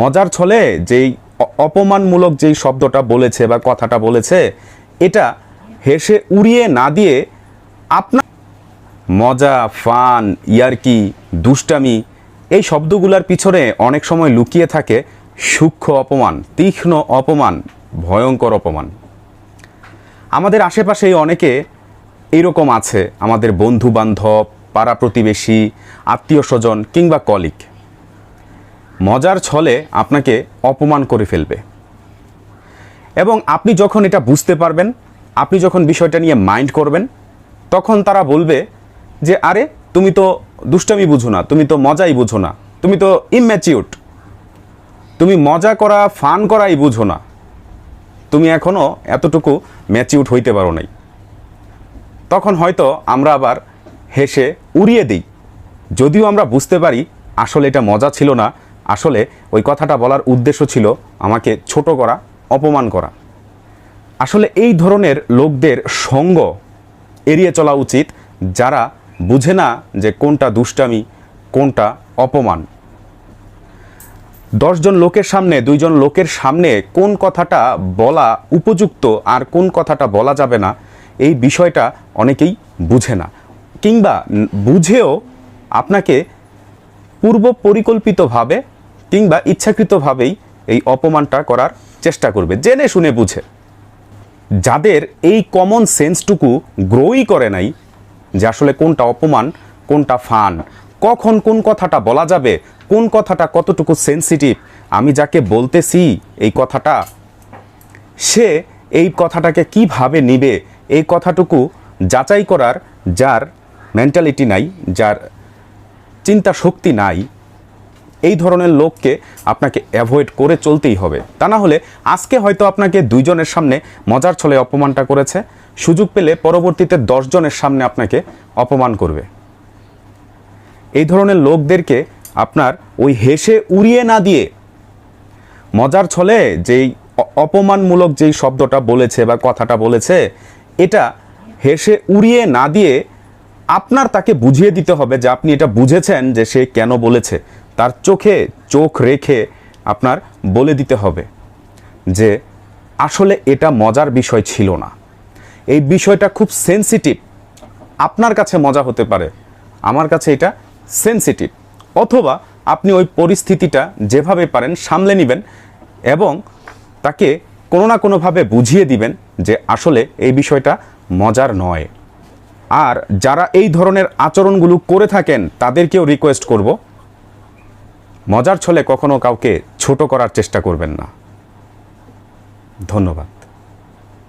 মজার ছলে যেই অপমানমূলক যেই শব্দটা বলেছে বা কথাটা বলেছে, এটা হেসে উড়িয়ে না দিয়ে আপনার মজা, ফান, ইয়ারকি, দুষ্টামি, এই শব্দগুলোর পিছনে অনেক সময় লুকিয়ে থাকে সূক্ষ্ম অপমান, তীক্ষ্ণ অপমান, ভয়ঙ্কর অপমান। আমাদের আশেপাশেই অনেকে এইরকম আছে, আমাদের বন্ধু বান্ধব পাড়া প্রতিবেশী, আত্মীয় স্বজন কিংবা কলিক মজার ছলে আপনাকে অপমান করে ফেলবে। এবং আপনি যখন এটা বুঝতে পারবেন, আপনি যখন বিষয়টা নিয়ে মাইন্ড করবেন, তখন তারা বলবে যে, আরে, তুমি তো দুষ্টামি বুঝো না, তুমি তো মজাই বুঝো না, তুমি তো ইম্যাচিউট তুমি মজা করা ফান করাই বুঝো না। তুমি এখনও এতটুকু ম্যাচিউট হইতে পারো নাই। তখন হয়তো আমরা আবার হেসে উড়িয়ে দিই। যদিও আমরা বুঝতে পারি আসলে এটা মজা ছিল না আসলে ওই কথাটা বলার উদ্দেশ্য ছিল আমাকে ছোট করা, অপমান করা। আসলে এই ধরনের লোকদের সঙ্গ এড়িয়ে চলা উচিত যারা বুঝে না যে কোনটা দুষ্টামি, কোনটা অপমান। দশজন লোকের সামনে দুইজন লোকের সামনে কোন কথাটা বলা উপযুক্ত আর কোন কথাটা বলা যাবে না, এই বিষয়টা অনেকেই বুঝে না। কিংবা বুঝেও আপনাকে পূর্ব পরিকল্পিতভাবে কিংবা ইচ্ছাকৃতভাবেই এই অপমানটা করার চেষ্টা করবে। জেনে শুনে বুঝে। যাদের এই কমন সেন্সটুকু গ্রোই করে নাই, যে আসলে কোনটা অপমান, কোনটা ফান কখন কোন কথাটা বলা যাবে, কোন কথাটা কতটুকু সেন্সিটিভ আমি যাকে বলতেছি এই কথাটা, সে এই কথাটাকে কীভাবে নিবে, এই কথাটুকু যাচাই করার যার মেন্টালিটি নাই, যার চিন্তা শক্তি নাই এই ধরনের লোককে আপনাকে অ্যাভয়েড করে চলতেই হবে। তা না হলে আজকে হয়তো আপনাকে দুইজনের সামনে মজার ছলে অপমানটা করেছে, সুযোগ পেলে পরবর্তীতে দশজনের সামনে আপনাকে অপমান করবে। এই ধরনের লোকদেরকে আপনার ওই হেসে উড়িয়ে না দিয়ে মজার ছলে যেই অপমানমূলক যেই শব্দটা বলেছে বা কথাটা বলেছে, এটা হেসে উড়িয়ে না দিয়ে আপনার তাকে বুঝিয়ে দিতে হবে যে আপনি এটা বুঝেছেন যে সে কেন বলেছে। তার চোখে চোখ রেখে আপনার বলে দিতে হবে যে আসলে এটা মজার বিষয় ছিল না। এই বিষয়টা খুব সেন্সিটিভ আপনার কাছে মজা হতে পারে। আমার কাছে এটা সেন্সিটিভ অথবা আপনি ওই পরিস্থিতিটা যেভাবে পারেন সামলে নেবেন এবং তাকে কোনো না কোনোভাবে বুঝিয়ে দিবেন যে আসলে এই বিষয়টা মজার নয়। আর যারা এই ধরনের আচরণগুলো করে থাকেন, তাদেরকেও রিকোয়েস্ট করব। মজার ছলে কখনো কাউকে ছোট করার চেষ্টা করবেন না। ধন্যবাদ।